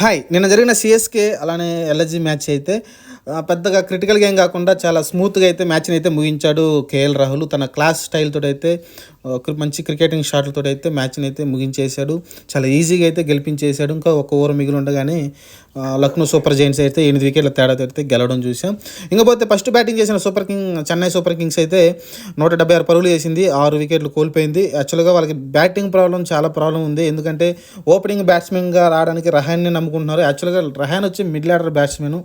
Hi నిన్న జరిగిన CSK అలానే ఎల్ఎస్జి మ్యాచ్ అయితే పెద్దగా క్రిటికల్ గేమ్ కాకుండా చాలా స్మూత్గా అయితే మ్యాచ్ని అయితే ముగించాడు కేఎల్ రాహుల్ తన క్లాస్ స్టైల్ అయితే మంచి క్రికెటింగ్ షాట్లతో అయితే మ్యాచ్ని అయితే ముగించేశాడు. చాలా ఈజీగా అయితే గెలిపించేశాడు. ఇంకా ఒక ఓవర్ మిగిలి ఉండగానే లక్నో సూపర్ జైంట్స్ అయితే ఎనిమిది వికెట్ల తేడాతో అయితే గెలవడం చూసాం ఇంకపోతే ఫస్ట్ బ్యాటింగ్ చేసిన super king Chennai super kings అయితే నూట డెబ్బై ఆరు పరుగులు వేసింది. ఆరు వికెట్లు కోల్పోయింది. యాక్చువల్గా వాళ్ళకి బ్యాటింగ్ ప్రాబ్లం చాలా ప్రాబ్లం ఉంది. ఎందుకంటే ఓపెనింగ్ బ్యాట్స్మెన్గా రావడానికి రహాన్ని నమ్ముకుంటున్నారు. యాక్చువల్గా రహాన్ వచ్చి మిడిల్ ఆర్డర్ బ్యాట్స్మెన్.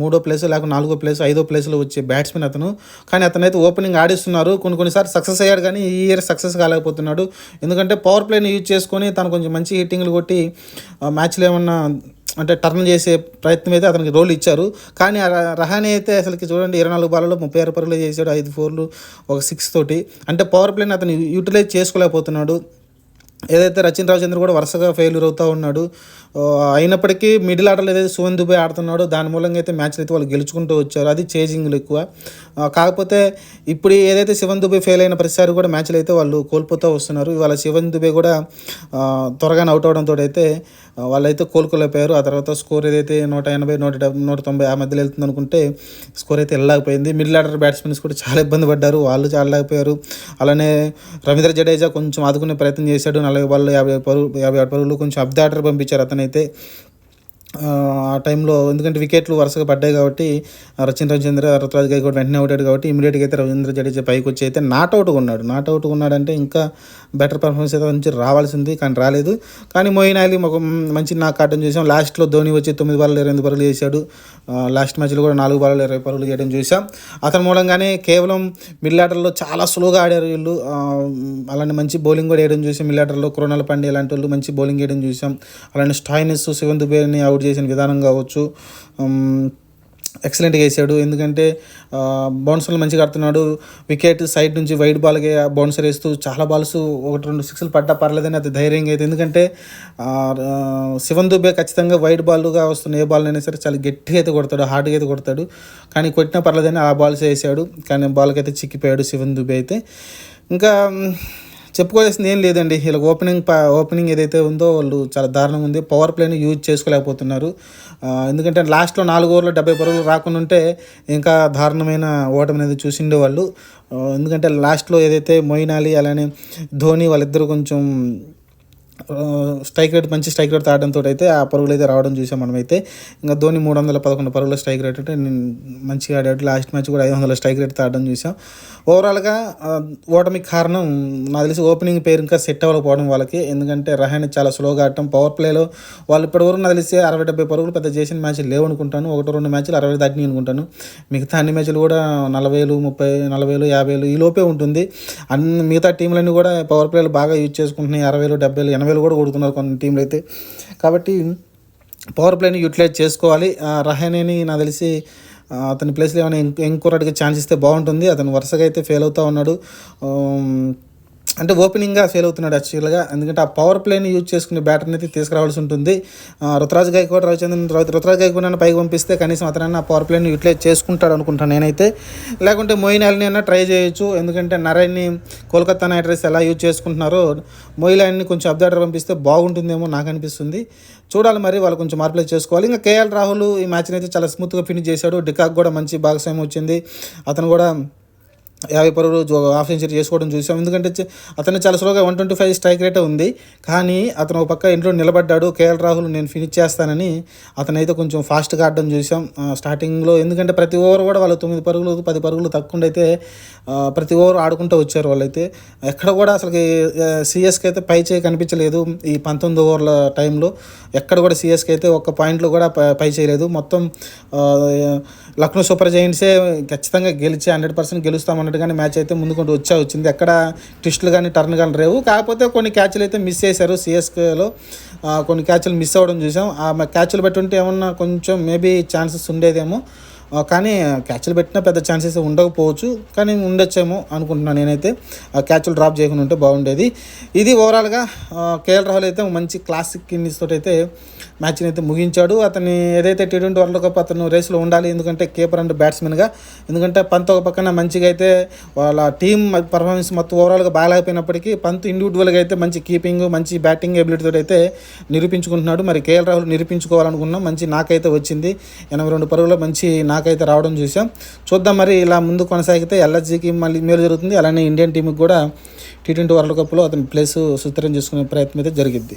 మూడో ప్లేస్ లేకపోతే నాలుగో ప్లేస్ ఐదో ప్లేస్లో వచ్చే బ్యాట్స్మెన్ అతను. కానీ అతనైతే ఓపెనింగ్ ఆడిస్తున్నారు. కొన్ని కొన్నిసార్లు సక్సెస్ అయ్యాడు కానీ ఈ ఇయర్ సక్సెస్ కాలేకపోతున్నాడు. ఎందుకంటే పవర్ ప్లేని యూజ్ చేసుకొని తను కొంచెం మంచి హిట్టింగ్లు కొట్టి మ్యాచ్లో ఏమన్నా అంటే టర్న్ చేసే ప్రయత్నం అయితే అతనికి రోల్ ఇచ్చారు. కానీ రహానే అయితే అసలుకి చూడండి ఇరవై నాలుగు బాలలో ముప్పై ఆరు పరుగులు చేశాడు ఐదు ఫోర్లు ఒక సిక్స్ తోటి. అంటే పవర్ ప్లేని అతను యూటిలైజ్ చేసుకోలేకపోతున్నాడు. ఏదైతే రచిన్ రాజేంద్ర కూడా వరుసగా ఫెయిల్యూర్ అవుతూ ఉన్నాడు అయినప్పటికీ మిడిల్ ఆటలో ఏదైతే సువన్ దుబాయ్ ఆడుతున్నాడో దాని మూలంగా అయితే మ్యాచ్లు అయితే వాళ్ళు గెలుచుకుంటూ వచ్చారు. అది చేజింగ్లు ఎక్కువ కాకపోతే ఇప్పుడు ఏదైతే శివన్ దుబాయ్ ఫెయిల్ అయిన ప్రతిసారి కూడా మ్యాచ్లు అయితే వాళ్ళు కోల్పోతూ వస్తున్నారు. ఇవాళ శివన్ దుబే కూడా త్వరగానే అవుట్ అవడంతో అయితే వాళ్ళైతే కోలుకోలేకపోయారు. ఆ తర్వాత స్కోర్ ఏదైతే నూట ఎనభై నూట డెబ్బై నూట తొంభై ఆ మధ్యలో వెళ్తుంది అనుకుంటే స్కోర్ అయితే వెళ్ళలేకపోయింది. మిడిల్ ఆర్డర్ బ్యాట్స్మెన్స్ కూడా చాలా ఇబ్బంది పడ్డారు. వాళ్ళు చాలలేకపోయారు అలానే రవీంద్ర జడేజా కొంచెం ఆదుకునే ప్రయత్నం చేశాడు. నాలుగు బాల్ యాభై పరుగు యాభై ఆరు పరుగులు కొంచెం అబ్దాటర్ పంపించారు. అతనైతే ఆ, టైంలో ఎందుకంటే వికెట్లు వరుసగా పడ్డాయి కాబట్టి రచిన్ రవిచంద్ర గై కూడా వెంటనే అవుట్ కాబట్టి ఇమీడియట్గా అయితే రవీంద్ర జడేజా పైకి వచ్చి అయితే నాట్ అవుట్గా ఉన్నాడు. నాట్ అవుట్గా ఉన్నాడంటే ఇంకా బెటర్ పర్ఫార్మెన్స్ అయితే నుంచి రావాల్సింది కానీ రాలేదు. కానీ మోయిన్ అలీ ఒక మంచి నాకు ఆటం చూసాం. లాస్ట్లో ధోని వచ్చి తొమ్మిది బాల్ ఇరవై పరుగులు చేశాడు. లాస్ట్ మ్యాచ్లో కూడా నాలుగు బాల్ ఇరవై పరుగులు చేయడం చూసాం. అతని మూలంగానే కేవలం మిల్ ఆర్డర్లో చాలా స్లోగా ఆడారు వీళ్ళు. అలానే మంచి బౌలింగ్ కూడా వేయడం చూసాం. మిల్ ఆర్డర్లో కృణాల పండి ఇలాంటి వాళ్ళు మంచి బౌలింగ్ వేయడం చూసాం. అలానే స్టాయినెస్ శివన్ దుబేని అవుట్ చేసిన విధానం కావచ్చు. ఎక్సలెంట్గా వేసాడు. ఎందుకంటే బౌన్సర్లు మంచిగా ఆడుతున్నాడు. వికెట్ సైడ్ నుంచి వైడ్ బాల్కి బౌన్సర్ వేస్తూ చాలా బాల్స్ ఒకటి రెండు సిక్స్లు పడ్డా పర్లేదని అది ధైర్యంగా అయితే ఎందుకంటే శివన్ దుబే ఖచ్చితంగా వైడ్ బాల్గా వస్తున్న ఏ బాల్ అయినా సరే చాలా గట్టిగా అయితే కొడతాడు హార్డ్గా అయితే కొడతాడు. కానీ కొట్టినా పర్లేదని ఆ బాల్స్ వేసాడు. కానీ బాల్కి అయితే చిక్కిపోయాడు శివన్ దుబే అయితే. ఇంకా చెప్పుకోవాల్సింది ఏం లేదండి. ఇలా ఓపెనింగ్ ఓపెనింగ్ ఏదైతే ఉందో వాళ్ళు చాలా దారుణంగా ఉంది. పవర్ ప్లేని యూజ్ చేసుకోలేకపోతున్నారు. ఎందుకంటే లాస్ట్లో నాలుగు ఓవర్లు డెబ్బై పరుగులు రాకుండా ఉంటే ఇంకా దారుణమైన ఓటమి అనేది చూసిండే వాళ్ళు. ఎందుకంటే లాస్ట్లో ఏదైతే మొయినాలి అలానే ధోని వాళ్ళిద్దరు కొంచెం స్ట్రైక్ రేట్ మంచి స్ట్రైక్ రేట్ ఆడడంతో అయితే ఆ పరుగులు అయితే రావడం చూసాం మనమైతే. ఇంకా ధోని మూడు వందల పదకొండు పరుగుల స్ట్రైక్ రేట్ అంటే నేను మంచిగా ఆడాడు. లాస్ట్ మ్యాచ్ కూడా ఐదు వందల స్ట్రైక్ రేట్ ఆడడం చూసాం. ఓవరాల్గా ఓటమికి కారణం నాకు తెలిసి ఓపెనింగ్ పేరు ఇంకా సెట్ అవ్వకపోవడం వాళ్ళకి. ఎందుకంటే రహాని చాలా స్లోగా ఆడటం పవర్ ప్లేలో వాళ్ళు ఇప్పటివరకు నాకు తెలిసి అరవై డెబ్బై పరుగులు పెద్ద చేసిన మ్యాచ్లు లేవు అనుకుంటాను ఒకటి రెండు మ్యాచ్లు అరవై దాటిని అనుకుంటాను. మిగతా అన్ని మ్యాచ్లు కూడా నలభైలు ముప్పై నలభైలు యాభైలు ఈ లోపే ఉంటుంది. అన్ని మిగతా టీంలన్నీ కూడా పవర్ ప్లేలు బాగా యూజ్ చేసుకుంటున్నాయి. అరవైలు డెబ్బైలు ఎనభైలు కూడా కొడుతున్నారు కొన్ని టీంలు అయితే. కాబట్టి పవర్ ప్లేని యూటిలైజ్ చేసుకోవాలి. ఆ, రహానేని నాకు తెలిసి అతని ప్లేస్లో ఏమైనా ఇంకో ఛాన్స్ ఇస్తే బాగుంటుంది. అతను వరుసగా అయితే ఫెయిల్ అవుతూ ఉన్నాడు. అంటే ఓపెనింగ్గా ఫెయిల్ అవుతున్నాడు యాక్చువల్గా. ఎందుకంటే ఆ పవర్ ప్లేని యూజ్ చేసుకునే బ్యాటర్ని అయితే తీసుకురావాల్సి ఉంటుంది. ఆ, రుతురాజ్ గైకోడ్ రవిచంద్రన్ రవి- రుతురాజ్ గైకోడ్ అన్న పైకి పంపిస్తే కనీసం అతనన్నా ఆ పవర్ ప్లేని యూటిలైజ్ చేసుకుంటాడు అనుకుంటాను నేనైతే. లేకుంటే మోయిన్ అలీని అన్న ట్రై చేయొచ్చు. ఎందుకంటే నరైన్ని కోల్కతా నైట్ రైడర్స్ ఎలా యూజ్ చేసుకుంటున్నారో మోయిన్ అలీని కొంచెం అబ్జర్వర్ పంపిస్తే బాగుంటుందేమో నాకు అనిపిస్తుంది. చూడాలి మరి వాళ్ళు కొంచెం మార్పులు చేసుకోవాలి. ఇంకా కేఎల్ రాహుల్ ఈ మ్యాచ్ని అయితే చాలా స్మూత్గా ఫినిష్ చేశాడు. డికాక్ కూడా మంచి భాగస్వామ్యం వచ్చింది. అతను కూడా యాభై పరుగులు జో- హాఫ్ సెంచరీ చేసుకోవడం చూసాం. ఎందుకంటే అతను చాలా స్లోగా వన్ ట్వంటీ ఫైవ్ స్ట్రైక్ రేటే ఉంది. కానీ అతను ఒక పక్క ఇంట్లో నిలబడ్డాడు. కేఎల్ రాహుల్ నేను ఫినిష్ చేస్తానని అతనైతే కొంచెం ఫాస్ట్గా ఆడడం చూసాం. స్టార్టింగ్లో ఎందుకంటే ప్రతి ఓవర్ కూడా వాళ్ళు తొమ్మిది పరుగులు పది పరుగులు తక్కువ అయితే ప్రతి ఓవర్ ఆడుకుంటూ వచ్చారు వాళ్ళైతే. ఎక్కడ కూడా అసలుకి సిఎస్కి అయితే పై చేయి కనిపించలేదు ఈ పంతొమ్మిది ఓవర్ల టైంలో. ఎక్కడ కూడా సిఎస్కి అయితే ఒక్క పాయింట్లో కూడా పై చేయలేదు. మొత్తం లక్నో సూపర్ జైంట్సే ఖచ్చితంగా గెలిచి హండ్రెడ్ పర్సెంట్ గెలుస్తామన్నట్టుగానే మ్యాచ్ అయితే ముందుకుంటూ వచ్చా వచ్చింది. ఎక్కడ ట్విస్టులు కానీ టర్న్ కానీ రేవు కాకపోతే కొన్ని క్యాచ్లు అయితే మిస్ చేశారు సిఎస్కేలో కొన్ని క్యాచ్లు మిస్ అవ్వడం చూసాం. ఆ క్యాచ్లు పెట్టుంటే ఏమన్నా కొంచెం మేబీ ఛాన్సెస్ ఉండేదేమో. కానీ క్యాచ్లు పెట్టినా పెద్ద ఛాన్సెస్ ఉండకపోవచ్చు. కానీ ఉండొచ్చేమో అనుకుంటున్నాను నేనైతే. ఆ క్యాచ్లు డ్రాప్ చేయకుండా ఉంటే బాగుండేది. ఇది ఓవరాల్గా కేఎల్ రాహుల్ అయితే మంచి క్లాసిక్ ఇన్నిస్ తోటి అయితే మ్యాచ్ని అయితే ముగించాడు. అతని ఏదైతే టీ ట్వంటీ వరల్డ్ కప్ అతను రేస్లో ఉండాలి ఎందుకంటే కీపర్ అండ్ బ్యాట్స్మెన్గా ఎందుకంటే పంత్ ఒక పక్కన మంచిగా అయితే వాళ్ళ టీం పర్ఫార్మెన్స్ మొత్తం ఓవరాల్గా బాగాలేకపోయినప్పటికీ పంత్ ఇండివిజువల్గా అయితే మంచి కీపింగ్ మంచి బ్యాటింగ్ ఎబిలిటీతో అయితే నిరూపించుకుంటున్నాడు. మరి కేఎల్ రాహుల్ నిరూపించుకోవాలనుకున్నాం మంచి నాకైతే వచ్చింది. ఎనభై రెండు పరుగులో మంచి నాకు నాకైతే రావడం చూసాం చూద్దాం మరి ఇలా ముందు కొనసాగితే ఎల్ఎస్జికి మళ్ళీ మేలు జరుగుతుంది. అలానే ఇండియన్ టీంకి కూడా టీ ట్వంటీ వరల్డ్ కప్లో అతని ప్లేస్ సుస్థిరం చేసుకునే ప్రయత్నం అయితే జరిగింది